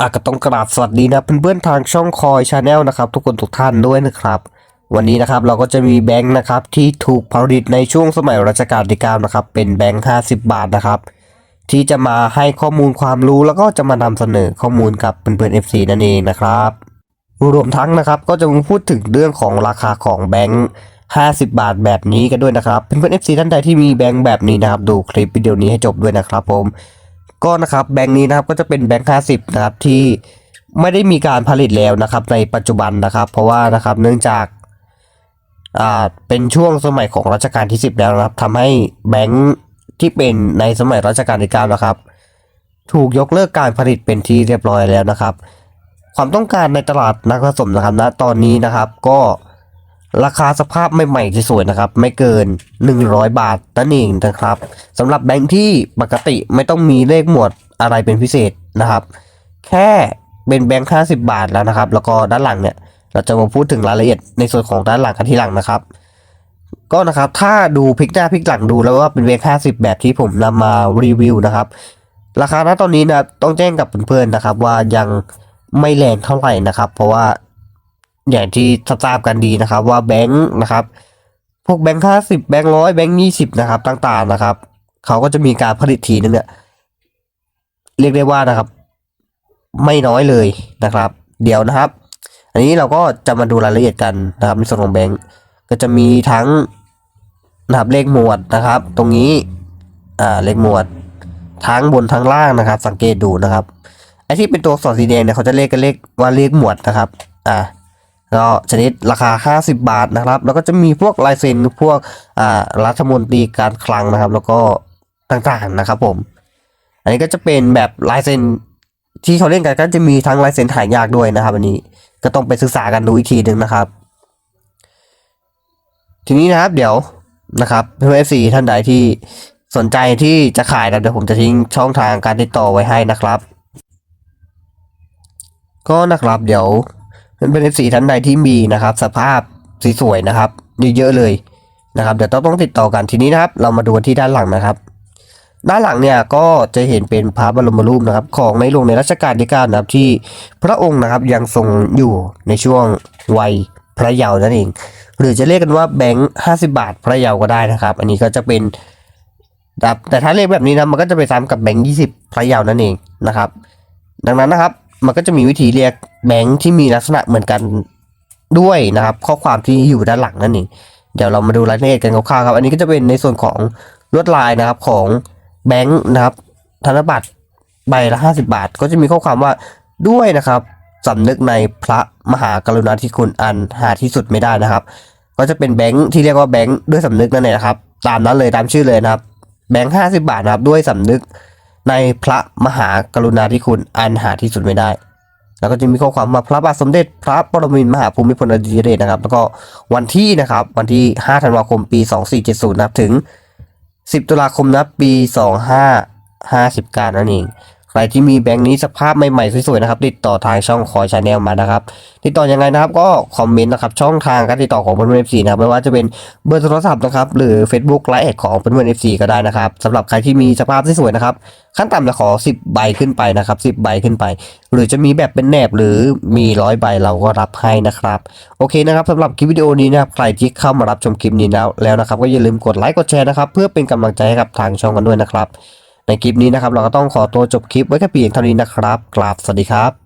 อะก็ต้องกราบสวัสดีนะเพื่อนๆทางช่องคอยชาแนลนะครับ ทุกคนทุกท่านด้วยนะครับ วันนี้นะครับเราก็จะมีแบงค์นะครับที่ถูกผลิตในช่วงสมัยรัชกาลที่9นะครับเป็นแบงค์50 บาทนะครับ ที่จะมาให้ข้อมูลความรู้แล้วก็จะมานำเสนอข้อมูลกับเพื่อนๆ FC นั่นเองนะครับรวมทั้งนะครับก็จะมาพูดถึงเรื่องของราคาของแบงค์50 บาทแบบนี้กันด้วยนะครับเพื่อนๆ FC ท่านใดที่มีแบงค์แบบนี้นะครับดูคลิปวิดีโอนี้ให้จบด้วยนะครับผม ก็นะครับแบงค์นี้นะครับก็จะเป็นแบงค์50นะครับที่ไม่ได้มีการผลิตแล้วนะครับในปัจจุบันนะครับ เพราะว่านะครับเนื่องจากอ่าเป็นช่วงสมัยของรัชกาลที่ 10 แล้วนะครับทำให้แบงค์ที่เป็นในสมัยรัชกาลที่9นะครับ ถูกยกเลิกการผลิตเป็นที่เรียบร้อยแล้วนะครับ ความต้องการในตลาดนักสะสมนะครับณตอนนี้นะครับก็ ราคาสภาพใหม่ๆที่สวยนะครับ ไม่เกิน 100 บาทนั่นเองนะครับสำหรับแบงค์ที่ปกติไม่ต้องมีเลขหมวดอะไรเป็นพิเศษนะครับ แค่เป็นแบงค์50 บาทแล้วนะครับ แล้วก็ด้านหลังเนี่ย เราจะมาพูดถึงรายละเอียดในส่วนของด้านหลังกันทีหลังนะครับ ก็นะครับถ้าดูพลิกหน้าพลิกหลังดูแล้วว่าเป็นแบงค์50 แบบที่ผมนำมารีวิวนะครับ ราคาณตอนนี้นะต้องแจ้งกับเพื่อนๆนะครับ ว่ายังไม่แรงเท่าไหร่นะครับ เพราะว่า อย่างที่ทราบกันดีนะครับ ว่าแบงค์นะครับ พวกแบงค์ห้าสิบแบงค์ร้อยแบงค์ยี่สิบนะครับ ต่างๆนะครับ เขาก็จะมีการผลิตทีนึงเนี่ยเรียกได้ว่านะครับ ไม่น้อยเลยนะครับ เดี๋ยวนะครับ อันนี้เราก็จะมาดูรายละเอียดกันนะครับในส่วนของแบงค์ก็จะมีทั้งนะครับเลขหมวดนะครับ ตรงนี้อ่าเลขหมวดทั้งบนทั้งล่างนะครับ สังเกตดูนะครับไอ้ที่เป็นตัวอักษรสีแดงเนี่ยเขาจะเลขกันเลขว่าเลขหมวดนะครับ อ่า ก็ชนิดราคา 50 บาทนะครับ แล้วก็จะมีพวกลายเซ็นพวกอ่ารัฐมนตรีการคลังนะครับ แล้วก็ต่างๆนะครับผม อันนี้ก็จะเป็นแบบลายเซ็นที่เขาเล่นกันก็จะมีทั้งลายเซ็นหายากด้วยนะครับ อันนี้ก็ต้องไปศึกษากันดูอีกทีหนึ่งนะครับ ทีนี้นะครับ เดี๋ยวนะครับเพื่อนเอฟซีท่านใดที่สนใจที่จะขายนะเดี๋ยวผมจะทิ้งช่องทางการติดต่อไว้ให้นะครับ ก็นะครับเดี๋ยว เพื่อนเอฟซีท่านใดที่มีนะครับ สภาพสวยๆนะครับเยอะๆเลยนะครับเดี๋ยวต้องต้องติดต่อกันทีนี้นะครับ เรามาดูที่ด้านหลังนะครับ ด้านหลังเนี่ยก็จะเห็นเป็นพระบรมรูปนะครับ ของในหลวงในรัชกาลที่เก้านะครับที่พระองค์นะครับยังทรงอยู่ในช่วงวัยพระเยาว์นั่นเอง หรือจะเรียกกันว่าแบงค์ห้าสิบาทพระเยาว์ก็ได้นะครับ อันนี้ก็จะเป็นแบบแต่ถ้าเรียกแบบนี้นะมันก็จะไปซ้ำกับแบงค์ยี่สิบพระเยาว์นั่นเองนะครับ ดังนั้นนะครับ มันก็จะมีวิธีเรียกแบงค์ที่มีลักษณะเหมือนกันด้วยนะครับ ข้อความที่อยู่ด้านหลังนั่นเองเดี๋ยวเรามาดูรายละเอียดกันคร่าวๆครับ อันนี้ก็จะเป็นในส่วนของลวดลายนะครับของแบงค์นะครับ ธนบัตรใบละห้าสิบาท ก็จะมีข้อความว่าด้วยนะครับสำนึกในพระมหากรุณาธิคุณอันหาที่สุดไม่ได้นะครับ ก็จะเป็นแบงค์ที่เรียกว่าแบงค์ด้วยสำนึกนั่นเองนะครับ ตามนั้นเลยตามชื่อเลยนะครับ แบงค์ห้าสิบาทนะครับ ด้วยสำนึก ในพระมหากรุณาธิคุณอันหาที่สุดไม่ได้ แล้วก็จะมีข้อความมาพระบาทสมเด็จ พระปรมินทรมหาภูมิพลอดุลยเดชนะครับ แล้วก็วันที่นะครับวันที่ 5 ธันวาคมปี 2470นะครับถึง 10 ตุลาคมนะปี 2559 นั่นเอง ใครที่มีแบงค์นี้สภาพใหม่ๆสวยๆนะครับ ติดต่อทางช่องคอยชาแนลมานะครับ ติดต่อยังไงนะครับก็คอมเมนต์นะครับช่องทางการติดต่อของเพื่อนเอฟซีนะครับไม่ว่าจะเป็นเบอร์โทรศัพท์นะครับหรือ Facebook ไลน์แอดของเพื่อนเอฟซีก็ได้นะครับสำหรับใครที่มีสภาพที่สวยนะครับขั้นต่ำจะขอ 10 ใบขึ้นไปนะครับ10 ใบขึ้นไป หรือจะมีแบบเป็นแนบหรือมีร้อยใบเราก็รับให้นะครับโอเคนะครับสำหรับคลิปวิดีโอนี้นะครับใครที่เข้ามารับชมคลิปนี้แล้วแล้วนะครับก็อย่าลืมกดไลค์กดแชร์นะครับเพื่อเป็นกำลังใจให้กับทางช่องกันด้วยนะครับ ในคลิปนี้นะครับ เราก็ต้องขอตัวจบคลิปไว้แค่เพียงเท่านี้นะครับกราบสวัสดีครับ